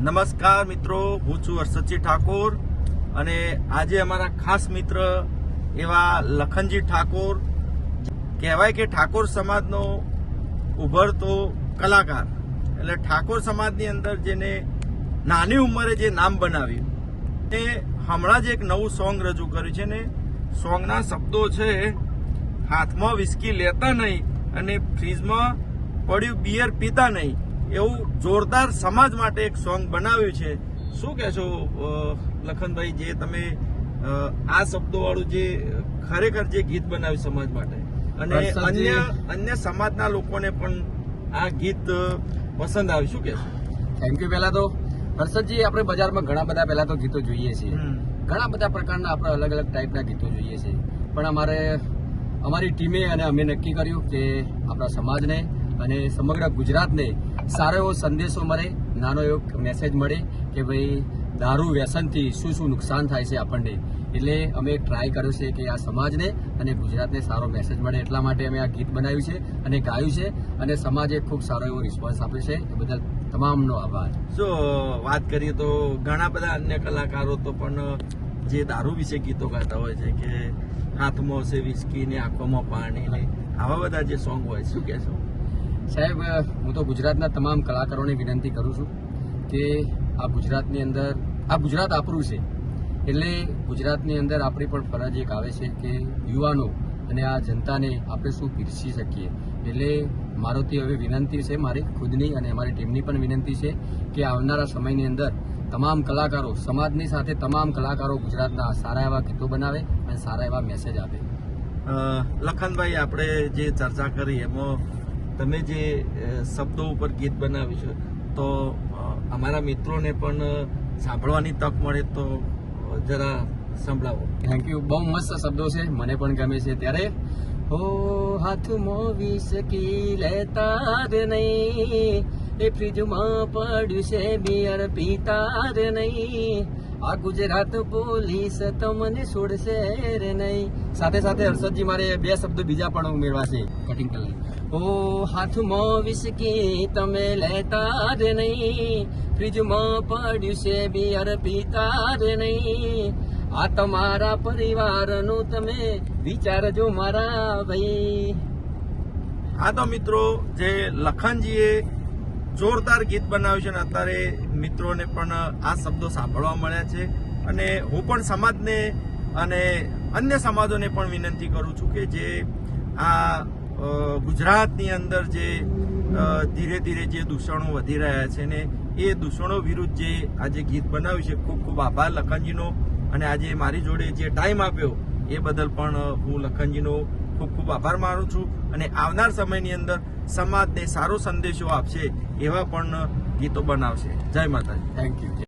નમસ્કાર મિત્રો, હું છું હર્ષદજી ઠાકોર અને આજે અમારા ખાસ મિત્ર એવા લખનજી ઠાકોર. કહેવાય કે ઠાકોર સમાજનો ઉભરતો કલાકાર. એટલે ઠાકોર સમાજની અંદર જેને નાની ઉંમરે જે નામ બનાવ્યું એ હમણાં જ એક નવું સોંગ રજૂ કર્યું છે ને, સોંગના શબ્દો છે, હાથમાં વિસ્કી લેતા નહીં અને ફ્રીજમાં પડ્યું બિયર પીતા નહીં. એવું જોરદાર સમાજ માટે એક સોંગ બનાવ્યું છે. શું કહેશો લખનભાઈ જે તમે આ શબ્દો વાળું જે ખરેખર જે ગીત બનાવ્યું સમાજ માટે? અને અન્ય અન્ય સમાજના લોકોને પણ આ ગીત પસંદ આવ્યું શું કહેશો? થેન્ક યુ પહેલા તો હર્ષદજી આપણે બજારમાં ઘણા બધા પહેલા તો ગીતો જોઈએ છીએ. ઘણા બધા પ્રકારના આપણે અલગ અલગ ટાઈપના ગીતો જોઈએ છીએ. પણ અમારે અમારી ટીમે અને અમે નક્કી કર્યું કે આપણા સમાજને અને સમગ્ર ગુજરાતને સારો એવો સંદેશો મળે, નાનો એવો મેસેજ મળે કે ભાઈ દારૂ વ્યસનથી શું શું નુકસાન થાય છે આપણને. એટલે અમે ટ્રાય કર્યો છે કે આ સમાજને અને ગુજરાતને સારો મેસેજ મળે એટલા માટે અમે આ ગીત બનાવ્યું છે અને ગાયું છે અને સમાજે ખૂબ સારો એવો રિસ્પોન્સ આપ્યો છે. એ બદલ તમામનો આભાર. જો વાત કરીએ તો ઘણા બધા અન્ય કલાકારો તો પણ, જે દારૂ વિશે ગીતો ગાતા હોય છે કે હાથમાં હશે વિસ્કી ને આંખોમાં પાણી ને આવા બધા જે સોંગ હોય શું કહેશો? સાહેબ હું તો ગુજરાતના તમામ કલાકારોને વિનંતી કરું છું કે આ ગુજરાતની અંદર, આ ગુજરાત આપણું છે. એટલે ગુજરાતની અંદર આપણી પણ ફરજ એક આવે છે કે યુવાનો અને આ જનતાને આપણે શું પીરસી શકીએ. એટલે મારોથી હવે વિનંતી છે, મારી ખુદની અને અમારી ટીમની પણ વિનંતી છે કે આવનારા સમયની અંદર તમામ કલાકારો, સમાજની સાથે તમામ કલાકારો ગુજરાતના સારા એવા ગીતો બનાવે અને સારા એવા મેસેજ આપે. લખનભાઈ, આપણે જે ચર્ચા કરી એમાં તમે જે શબ્દો ઉપર ગીત બનાવ્યું છે, તો અમારા મિત્રોને પણ સાંભળવાની તક મળે તો જરા સંભળાવો. થેન્ક યુ બહુ મસ્ત શબ્દો છે, મને પણ ગમે છે ત્યારે. હો, હાથ મોવી શકી લેતા રે નહીં. એ ફ્રીજમાં પડ્યું છે બિયર પીતા રે નહીં. આ ગુજરાત પોલીસ તમને છોડશે રે નહીં. સાથે સાથે હર્ષદજી મારે બે શબ્દ બીજા પણ ઉમેરવા છે કટિંગ કરી ઓ હાથમાં વિસકી તમે લેતા રે નહીં. ફ્રીજમાં પડ્યું છે બિયર પીતા રે નહીં. આ તમારા પરિવારનું તમે વિચારજો મારા ભાઈ. આ તો મિત્રો, જે લખનજીએ જોરદાર ગીત બનાવ્યું છે અને અત્યારે મિત્રોને પણ આ શબ્દો સાંભળવા મળ્યા છે. અને હું પણ સમાજને અને અન્ય સમાજોને પણ વિનંતી કરું છું કે જે આ ગુજરાતની અંદર જે ધીરે ધીરે જે દૂષણો વધી રહ્યા છે ને એ દૂષણો વિરુદ્ધ જે આજે ગીત બનાવ્યું છે, ખૂબ ખૂબ આભાર લખનજીનો. અને આજે મારી જોડે જે ટાઈમ આપ્યો એ બદલ પણ હું લખનજીનો ખૂબ ખૂબ આભાર માનું છું. અને આવનાર સમયની અંદર સમાજને સારો સંદેશો આપશે એવા પણ ગીતો બનાવશે. જય માતાજી. Thank you